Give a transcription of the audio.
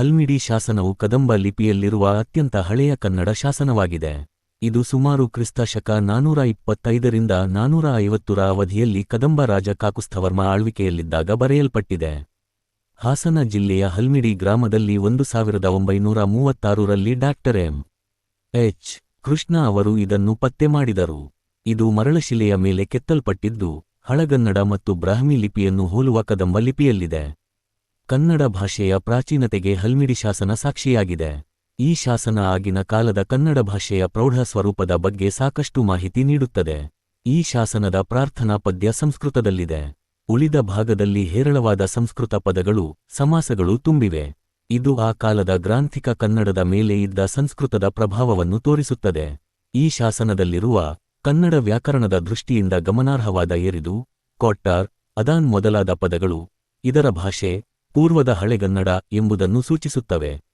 ಹಲ್ಮಿಡಿ ಶಾಸನವು ಕದಂಬ ಲಿಪಿಯಲ್ಲಿರುವ ಅತ್ಯಂತ ಹಳೆಯ ಕನ್ನಡ ಶಾಸನವಾಗಿದೆ. ಇದು ಸುಮಾರು ಕ್ರಿಸ್ತ ಶಕ ನಾನೂರ ಇಪ್ಪತ್ತೈದರಿಂದ ನಾನೂರ ಐವತ್ತರ ಅವಧಿಯಲ್ಲಿ ಕದಂಬ ರಾಜ ಕಾಕುಸ್ಥವರ್ಮ ಆಳ್ವಿಕೆಯಲ್ಲಿದ್ದಾಗ ಬರೆಯಲ್ಪಟ್ಟಿದೆ. ಹಾಸನ ಜಿಲ್ಲೆಯ ಹಲ್ಮಿಡಿ ಗ್ರಾಮದಲ್ಲಿ ಒಂದು ಸಾವಿರದ ಒಂಬೈನೂರ ಮೂವತ್ತಾರರಲ್ಲಿ ಡಾಕ್ಟರ್ ಎಂ. ಎಚ್. ಕೃಷ್ಣ ಅವರು ಇದನ್ನು ಪತ್ತೆ ಮಾಡಿದರು. ಇದು ಮರಳಶಿಲೆಯ ಮೇಲೆ ಕೆತ್ತಲ್ಪಟ್ಟಿದ್ದು, ಹಳಗನ್ನಡ ಮತ್ತು ಬ್ರಾಹ್ಮಿ ಲಿಪಿಯನ್ನು ಹೋಲುವ ಕದಂಬ ಲಿಪಿಯಲ್ಲಿದೆ. ಕನ್ನಡ ಭಾಷೆಯ ಪ್ರಾಚೀನತೆಗೆ ಹಲ್ಮಿಡಿ ಶಾಸನ ಸಾಕ್ಷಿಯಾಗಿದೆ. ಈ ಶಾಸನ ಆಗಿನ ಕಾಲದ ಕನ್ನಡ ಭಾಷೆಯ ಪ್ರೌಢ ಸ್ವರೂಪದ ಬಗ್ಗೆ ಸಾಕಷ್ಟು ಮಾಹಿತಿ ನೀಡುತ್ತದೆ. ಈ ಶಾಸನದ ಪ್ರಾರ್ಥನಾ ಪದ್ಯ ಸಂಸ್ಕೃತದಲ್ಲಿದೆ. ಉಳಿದ ಭಾಗದಲ್ಲಿ ಹೇರಳವಾದ ಸಂಸ್ಕೃತ ಪದಗಳು, ಸಮಾಸಗಳು ತುಂಬಿವೆ. ಇದು ಆ ಕಾಲದ ಗ್ರಾಂಥಿಕ ಕನ್ನಡದ ಮೇಲೆ ಇದ್ದ ಸಂಸ್ಕೃತದ ಪ್ರಭಾವವನ್ನು ತೋರಿಸುತ್ತದೆ. ಈ ಶಾಸನದಲ್ಲಿರುವ ಕನ್ನಡ ವ್ಯಾಕರಣದ ದೃಷ್ಟಿಯಿಂದ ಗಮನಾರ್ಹವಾದ ಎರಿದು, ಕೊಟ್ಟಾರ್, ಅದಾನ್ ಮೊದಲಾದ ಪದಗಳು, ಇದರ ಭಾಷೆ ಪೂರ್ವದ ಹಳೆಗನ್ನಡ ಎಂಬುದನ್ನು ಸೂಚಿಸುತ್ತವೆ.